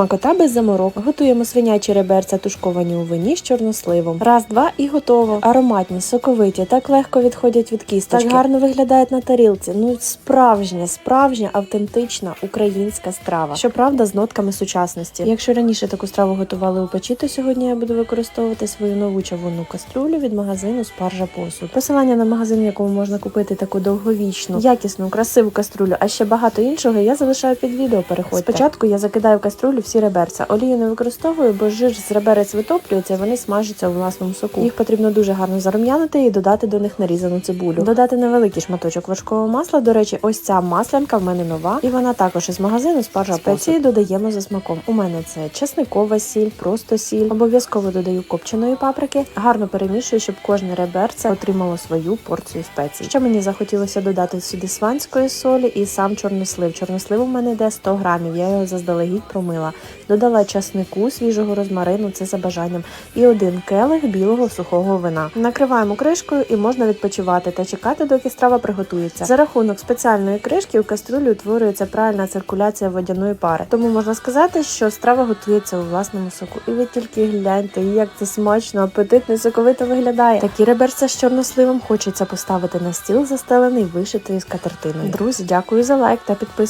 Смакота без заморок. Готуємо свинячі реберця тушковані у вині з чорносливом. Раз, два і готово. Ароматні, соковиті, так легко відходять від кісточки. Так гарно виглядають на тарілці. Ну справжня, справжня, автентична українська страва. Щоправда, з нотками сучасності. Якщо раніше таку страву готували у печі, то сьогодні я буду використовувати свою нову чавунну кастрюлю від магазину Спаржа Посуд. Посилання на магазин, в якому можна купити таку довговічну, якісну, красиву кастрюлю, а ще багато іншого, я залишаю під відео. Переходьте. Спочатку я закидаю в кастрюлю всі реберця. Олію не використовую, бо жир з реберець витоплюється, і вони смажаться у власному соку. Їх потрібно дуже гарно зарум'янити і додати до них нарізану цибулю. Додати невеликий шматочок вершкового масла. До речі, ось ця маслянка в мене нова, і вона також із магазину спаржа спеції додаємо за смаком. У мене це чесникова сіль, просто сіль. Обов'язково додаю копченої паприки. Гарно перемішую, щоб кожне реберце отримало свою порцію спецій. Ще мені захотілося додати сюди сванської солі і сам чорнослив. Чорнослив у мене йде 100 грамів. Я його заздалегідь промила. Додала часнику, свіжого розмарину, це за бажанням, і один келих білого сухого вина. Накриваємо кришкою і можна відпочивати та чекати, доки страва приготується. За рахунок спеціальної кришки у кастрюлі утворюється правильна циркуляція водяної пари. Тому можна сказати, що страва готується у власному соку. І ви тільки гляньте, як це смачно, апетитно соковито виглядає. Такі реберця з чорносливом хочеться поставити на стіл, застелений вишитою скатертиною. Друзі, дякую за лайк та підписку.